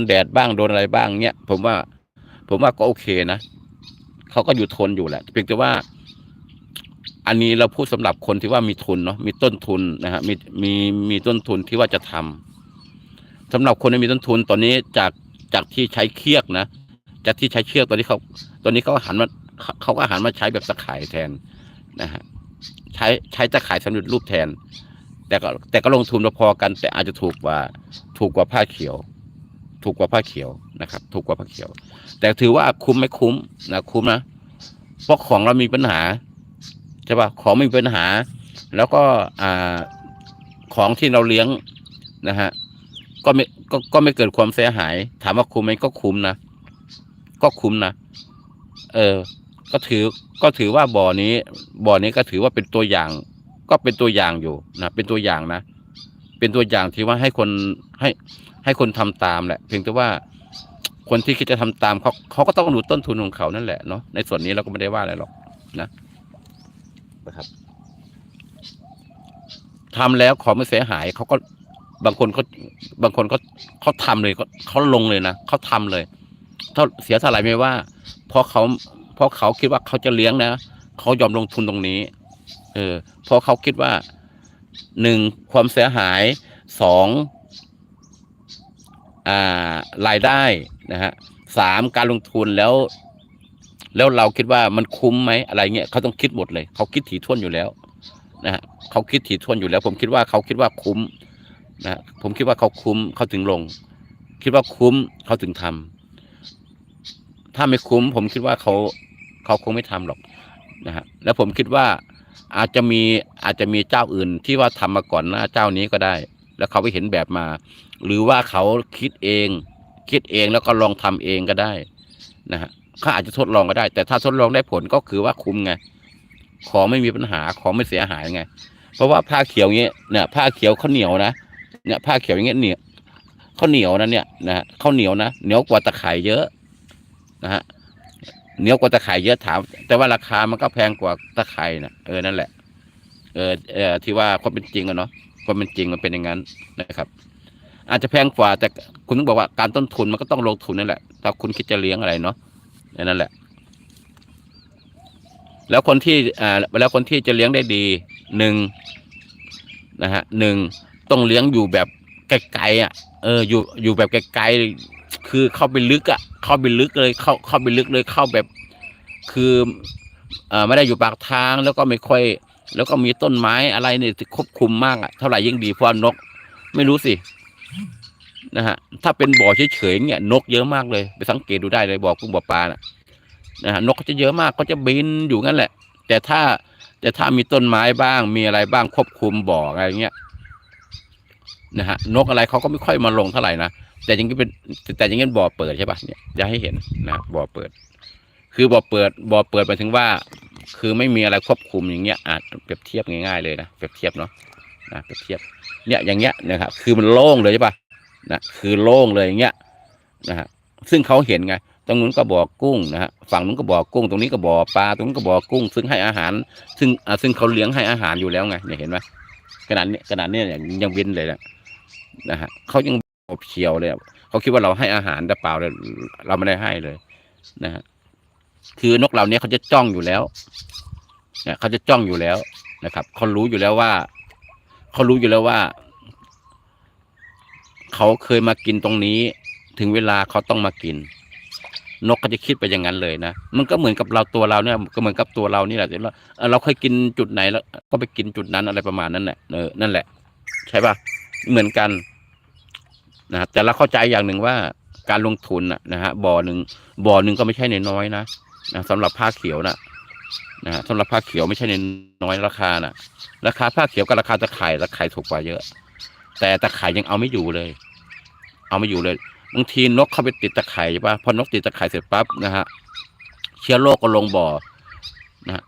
นแดดบ้างโดนอะไรบ้างเนี้ยผมว่า ผมว่าก็โอเคนะเขาก็อยู่ทนอยู่แหละเพียงแต่ว่า อันนี้เราพูดสำหรับคนที่ว่ามีทุนเนาะมีต้นทุนนะฮะมีมีมีต้นทุนที่ว่าจะทำสำหรับคนที่มีต้นทุนตอนนี้จากจากที่ใช้เคียกนะจากที่ใช้เชือกตอนนี้เขาตอนนี้เขาหันมาเขาก็หันมาใช้แบบตะข่ายแทนนะฮะใช้ใช้ตะข่ายสำเร็จรูปแทน แต่ก็แต่ก็ลงทุนพอกัน แต่อาจจะถูกกว่า ถูกกว่าผ้าเขียว ถูกกว่าผ้าเขียวนะครับ ถูกกว่าผ้าเขียว แต่ถือว่าคุ้มไม่คุ้มนะคุ้มนะเพราะของเรามีปัญหาใช่ปะของมีปัญหา แล้วก็อ่าของที่เราเลี้ยงนะฮะก็ไม่ก็ก็ไม่เกิดความเสียหาย ถามว่าคุ้มไหมก็คุ้มนะก็คุ้มนะเออ ก็ถือก็ถือว่าบ่อนี้ บ่อนี้ก็ถือว่าเป็นตัวอย่าง ก็เป็นตัวอย่างอยู่นะเป็นตัวอย่างนะ เป็นตัวอย่างที่ว่าให้คนให้ให้คนทำตามแหละ เพียงแต่ว่าคนที่คิดจะทำตามเขาเขาก็ต้องดูต้นทุนของเขานั่นแหละเนาะในส่วนนี้เราก็ไม่ได้ว่าอะไรหรอกนะนะครับทำแล้วของไม่เสียหายเขาก็บางคนเขาบางคนเขาเขาทำเลยเขาเขาลงเลยนะเขาทำเลยเท่าเสียเท่าไหร่ไม่ว่า เพราะเขาเพราะเขาคิดว่าเขาจะเลี้ยงนะเขายอมลงทุนตรงนี้ เออเพราะเขาคิดว่า หนึ่งความเสียหายสองอ่ารายได้นะฮะสามการลงทุนแล้ว แล้วเราคิดว่ามันคุ้มไหมอะไรเงี้ยเขาต้องคิดหมดเลย เขาคิดถี่ถ้วนอยู่แล้วนะฮะเขาคิดถี่ถ้วนอยู่แล้ว ผมคิดว่าเขาคิดว่าคุ้มนะผมคิดว่าเขาคุ้มเขาถึงลง คิดว่าคุ้มเขาถึงทำถ้าไม่คุ้ม ผมคิดว่าเขาเขาคงไม่ทำหรอกนะฮะแล้วผมคิดว่า อาจจะมีอาจจะมีเจ้าอื่นที่ว่าทำมาก่อนหน้าเจ้านี้ก็ได้ แล้วเขาไปเห็นแบบมา หรือว่าเขาคิดเอง คิดเองแล้วก็ลองทำเองก็ได้นะฮะเขาอาจจะทดลองก็ได้ แต่ถ้าทดลองได้ผลก็คือว่าคุ้มไงของไม่มีปัญหาของไม่เสียหายไง เพราะว่าผ้าเขียวเงี้ยเนี่ยผ้าเขียวข้าวเหนียวนะเนี่ยผ้าเขียวอย่างเงี้ยเหนียวข้าวเหนียวนะเนี่ยนะฮะข้าวเหนียวนะเหนียวกว่าตะไคร่เยอะนะฮะ เหนียวกว่าตะไคร่เยอะถาม แต่ว่าราคามันก็แพงกว่าตะไคร่นะเออนั่นแหละเออเออที่ว่าความเป็นจริงอะเนาะความเป็นจริงมันเป็นอย่างนั้นนะครับ อาจจะแพงกว่าแต่คุณต้องบอกว่าการต้นทุนมันก็ต้องลงทุนนั่นแหละถ้าคุณคิดจะเลี้ยงอะไรเนาะนั่นแหละ แล้วคนที่อ่าแล้วคนที่จะเลี้ยงได้ดีหนึ่งนะฮะหนึ่งต้องเลี้ยงอยู่แบบไกลๆอะเอออยู่อยู่แบบไกลๆ คือเข้าไปลึกอะ เข้าไปลึกเลย เข้าเข้าไปลึกเลยเข้าแบบ คืออ่าไม่ได้อยู่ปากทางแล้วก็ไม่ค่อย แล้วก็มีต้นไม้อะไรเนี่ยควบคุมมากอะเท่าไหร่ยิ่งดีเพราะนก ไม่รู้สินะฮะถ้าเป็นบ่อเฉยๆเนี่ยนกเยอะมากเลยไปสังเกตดูได้เลยบ่อกุ้งบ่อปลาน่ะนะฮะนกจะเยอะมากเขาจะบินอยู่งั้นแหละ แต่ถ้าแต่ถ้ามีต้นไม้บ้างมีอะไรบ้างควบคุมบ่ออะไรเงี้ยนะฮะนกอะไรเขาก็ไม่ค่อยมาลงเท่าไหร่นะ แต่ยังเป็นแต่ยังนี้บ่อเปิดใช่ปะเนี่ยจะให้เห็นนะบ่อเปิด คือบ่อเปิดบ่อเปิดหมายถึงว่า คือไม่มีอะไรควบคุมอย่างเงี้ยอาจเปรียบเทียบง่ายๆเลยนะเปรียบเทียบเนาะนะเปรียบเทียบเนี่ยอย่างเงี้ยนะครับคือมันโล่งเลยใช่ปะนะคือโล่งเลยอย่างเงี้ยนะฮะซึ่งเขาเห็นไงตรงนู้นก็บ่อกุ้งนะฮะฝั่งนู้นก็บ่อกุ้ง ตรงนี้ก็บ่อปลาตรงนู้นก็บ่อกุ้ง ซึ่งให้อาหาร ซึ่งอ่าซึ่งเขาเลี้ยงให้อาหารอยู่แล้วไงเนี่ยเห็นไหมขนาดนี้ขนาดนี้เนี่ยยังบินเลยนะนะฮะเขายัง อบเชียวเลยอะเขาคิดว่าเราให้อาหารแต่เปล่าเลยเราไม่ได้ให้เลยนะฮะคือนกเหล่านี้เขาจะจ้องอยู่แล้วเนี่ยเขาจะจ้องอยู่แล้วนะครับเขารู้อยู่แล้วว่าเขารู้อยู่แล้วว่า เขาเคยมากินตรงนี้ ถึงเวลาเขาต้องมากิน นกก็จะคิดไปอย่างนั้นเลยนะมันก็เหมือนกับเราตัวเราเนี่ย ก็เหมือนกับตัวเรานี่แหละที่เราเออเราเคยกินจุดไหนแล้ว ก็ไปกินจุดนั้นอะไรประมาณนั้นแหละเออนั่นแหละ ใช่ปะเหมือนกัน นะแต่เราเข้าใจอย่างหนึ่งว่าการลงทุนนะนะฮะบ่อหนึ่งบ่อหนึ่งก็ไม่ใช่ในน้อยนะนะสำหรับผ้าเขียวนะนะฮะสำหรับผ้าเขียวไม่ใช่ในน้อยราคานะราคาผ้าเขียวกับราคาตะไคร่ตะไคร่ถูกกว่าเยอะ แต่ตะไคร่ยังเอาไม่อยู่เลย เอาไม่อยู่เลยบางทีนกเข้าไปติดตะไคร่ใช่ปะพอนกติดตะไคร่เสร็จปั๊บนะฮะเชื้อโรคก็ลงบ่อนะฮะ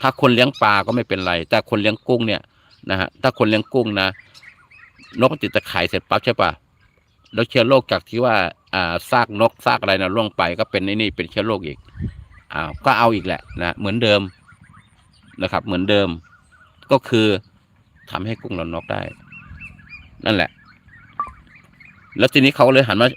ถ้าคนเลี้ยงปลาก็ไม่เป็นไร แต่คนเลี้ยงกุ้งเนี่ยนะฮะถ้าคนเลี้ยงกุ้งนะนกติดตะไคร่เสร็จปั๊บใช่ปะ แล้วเชื้อโรคจากที่ว่าอ่าซากนกซากอะไรนะล่วงไป ก็เป็นในนี่เป็นเชื้อโรคอีกอ่าก็เอาอีกแหละนะเหมือนเดิมนะครับ เหมือนเดิม ก็คือทำให้กุ้งเรานกได้ นั่นแหละ แล้วทีนี้เขาเลยหันมา